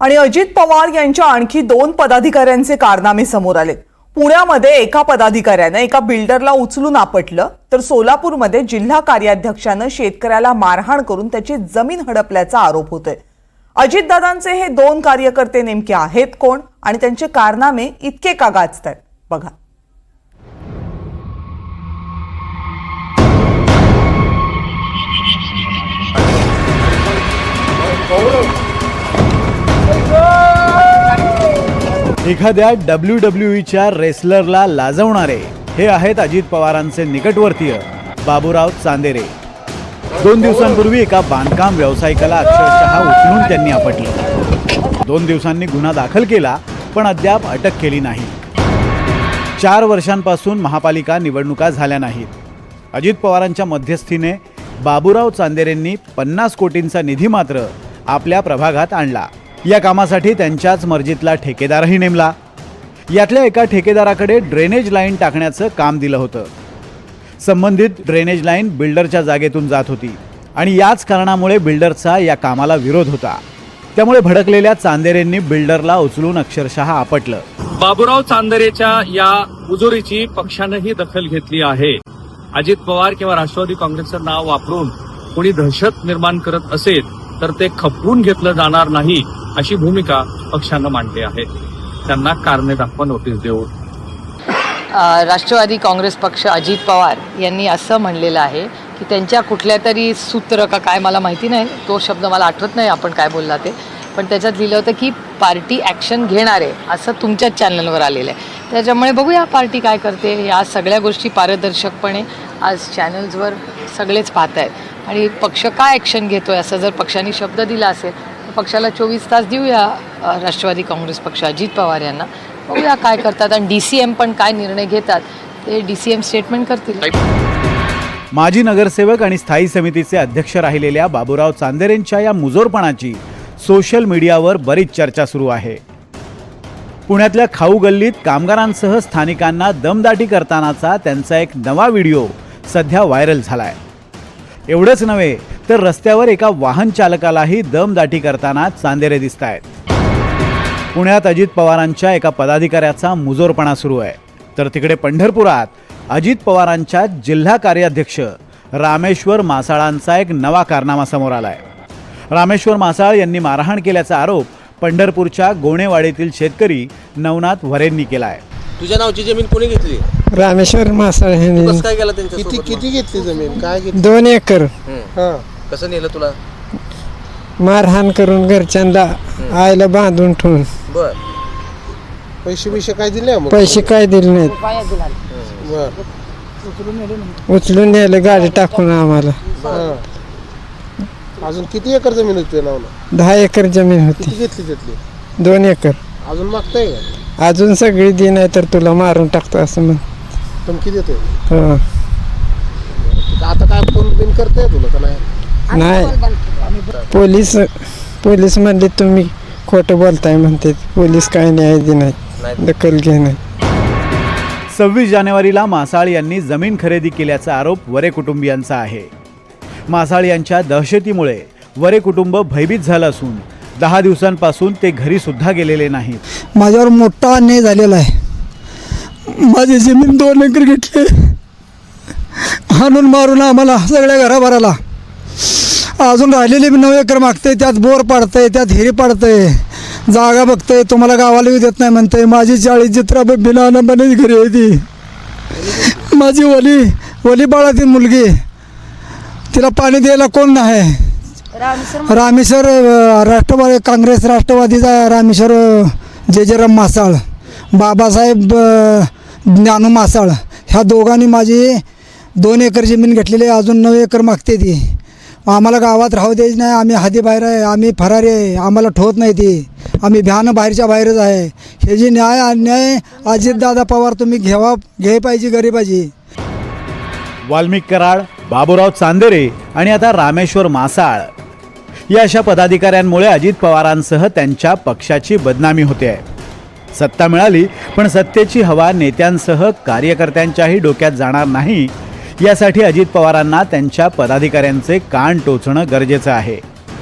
आणि अजित पवार यांच्या आणखी दोन पदाधिकाऱ्यांचे कारनामे समोर आले पुण्यामध्ये एका पदाधिकाऱ्यानं एका बिल्डरला उचलून आपटलं तर सोलापूरमध्ये जिल्हा कार्याध्यक्षानं शेतकऱ्याला मारहाण करून त्याची जमीन हडपल्याचा आरोप होतोय. अजितदादांचे हे दोन कार्यकर्ते नेमके आहेत कोण आणि त्यांचे कारनामे इतके का गाजतायत? बघा. एखाद्या डब्ल्यू डब्ल्यू ईच्या रेसलरला लाजवणारे हे आहेत अजित पवारांचे निकटवर्तीय बाबूराव चांदेरे. दोन दिवसांपूर्वी एका बांधकाम व्यावसायिकाला अक्षरशः उचलून त्यांनी आपटलं. दोन दिवसांनी गुन्हा दाखल केला पण अद्याप अटक केली नाही. चार वर्षांपासून महापालिका निवडणुका झाल्या नाहीत. अजित पवारांच्या मध्यस्थीने बाबूराव चांदेरेंनी पन्नास कोटींचा निधी मात्र आपल्या प्रभागात आणला. या कामासाठी त्यांच्याच मर्जीतला ठेकेदारही नेमला. यातल्या एका ठेकेदाराकडे ड्रेनेज लाईन टाकण्याचं काम दिलं होतं. संबंधित ड्रेनेज लाईन बिल्डरच्या जागेतून जात होती आणि याच कारणामुळे बिल्डरचा या कामाला विरोध होता. त्यामुळे भडकलेल्या चांदेरेंनी बिल्डरला उचलून अक्षरशः आपटलं. बाबुराव चांदेरेच्या या मुजोरीची पक्षानंही दखल घेतली आहे. अजित पवार किंवा राष्ट्रवादी काँग्रेसचं नाव वापरून कोणी दहशत निर्माण करत असेल तर ते खपवून घेतलं जाणार नाही. अशी भूमिका पक्षानं मांडली आहे. त्यांना कारणे दाखवा नोटीस देऊ. राष्ट्रवादी काँग्रेस पक्ष अजित पवार यांनी असं म्हणलेलं आहे की त्यांच्या कुठल्या तरी सूत्र का काय मला माहिती नाही तो शब्द मला आठवत नाही आपण काय बोलला ते. पण त्याच्यात लिहिलं होतं की पार्टी ॲक्शन घेणार आहे असं तुमच्याच चॅनलवर आलेलं आहे. त्याच्यामुळे बघूया पार्टी काय करते या सगळ्या गोष्टी पारदर्शकपणे आज चॅनल्सवर सगळेच पाहत आहेत आणि पक्ष काय ॲक्शन घेतो आहे असं जर पक्षाने शब्द दिला असेल पक्षाला चोवीस तास देऊया राष्ट्रवादी काँग्रेस पक्ष अजित पवार यांना. बघूया काय करतात आणि डी सी एम पण काय निर्णय घेतात ते डी सी एम स्टेटमेंट करतील. माजी नगरसेवक आणि स्थायी समितीचे अध्यक्ष राहिलेल्या बाबूराव चांदेरेंच्या या मुजोरपणाची सोशल मीडियावर बरीच चर्चा सुरू आहे. पुण्यातल्या खाऊ गल्लीत कामगारांसह स्थानिकांना दमदाटी करतानाचा त्यांचा एक नवा व्हिडिओ सध्या व्हायरल झालाय. एवढंच नव्हे तर रस्त्यावर एका वाहन चालकालाही दमदाटी करताना चांदेरे दिसत आहेत पुण्यात अजित पवारांच्या एका पदाधिकाऱ्याचा मुजोरपणा सुरू आहे. तर तिकडे पंढरपुरात अजित पवारांच्या जिल्हा कार्याध्यक्ष रामेश्वर मासाळांचा एक नवा कारनामा समोर आलाय. रामेश्वर मासाळ यांनी मारहाण केल्याचा आरोप पंढरपूरच्या गोणेवाडीतील शेतकरी नवनाथ वरेंनी केलाय. तुझ्या नावची जमीन कोणी घेतली? रामेश्वर मासाळ ह्यांनी कसं काय केलं त्यांच्या किती किती घेतली जमीन? काय घेतली? दोन एकर? हं. कसं नेलं तुला? मारहाण करून घरच्यांना आईला बांधून ठेवून. बर. पैसे बिशे काय दिले मग पैसे काय दिले नाहीत. बर. उचलून नेलं गाडी टाकून आम्हाला. हा. अजून किती एकर जमीन होती दहा एकर जमीन होती. किती घेतली त्यातली? दोन एकर. अजून मागताय का? अजून सगळी दे नाही तर तुला मारून टाकतो असं म्हण. धमकी देतोय? हो. आता काय फोन बिन करताय तुला का नाही? नाही. पोलीस पोलीस म्हणले तुम्ही खोटं बोलताय म्हणते. पोलीस काय न्याय दे नाही दखल घे नाही. सव्वीस जानेवारीला मासाळ यांनी जमीन खरेदी केल्याचा आरोप वरे कुटुंबियांचा आहे. मासाळ यांच्या दहशतीमुळे वरे कुटुंब भयभीत झालं असून दहा दिवसांपासून ते घरी सुद्धा गेलेले नाहीत. माझ्यावर मोठा अन्याय झालेला आहे. माझी जमीन दोन एकर घेतली. हाणून मारून आम्हाला सगळ्या घराभराला अजून राहिलेली नऊ एकर मागते त्यात बोर पाडतंय त्यात हिरी पाडतंय. जागा बघतंय तुम्हाला गावाला येऊ देत नाही म्हणतंय. माझी चाळीस चित्रा बिना बनेच घरी आहे ती. माझी वली वली बाळातील मुलगी. तिला पाणी द्यायला कोण नाही. रामेश्वर राष्ट्रवादी काँग्रेस राष्ट्रवादीचा रामेश्वर अ, जयजराम मासाळ. बाबासाहेब ज्ञानू मासाळ. ह्या दोघांनी माझी दोन एकर जमीन घेतलेली आहे. अजून नऊ एकर मागते ती. आम्हाला गावात राहू द्यायची नाही. आम्ही हादी बाहेर आहे आम्ही फरारी आहे. आम्हाला ठोत नाही ती. आम्ही भ्यानं बाहेरच्या बाहेरच आहे. हे जी न्याय अन्याय अजितदादा पवार तुम्ही घ्यावा घे पाहिजे गरीबाची वाल्मिक कराड बाबूराव चांदेरे आणि आता रामेश्वर मासाळ. या अशा पदाधिकाऱ्यांमुळे अजित पवारांसह त्यांच्या पक्षाची बदनामी होते. आहे सत्ता मिळाली पण सत्तेची हवा नेत्यांसह कार्यकर्त्यांच्याही डोक्यात जाणार नाही. यासाठी अजित पवारांना त्यांच्या पदाधिकाऱ्यांचे कान टोचणं गरजेचं आहे.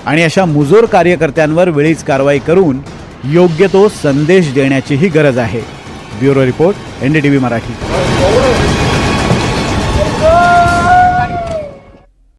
आणि अशा मुजोर कार्यकर्त्यांवर वेळीच कारवाई करून योग्य तो संदेश देण्याचीही गरज आहे. Bureau report NDTV Marathi.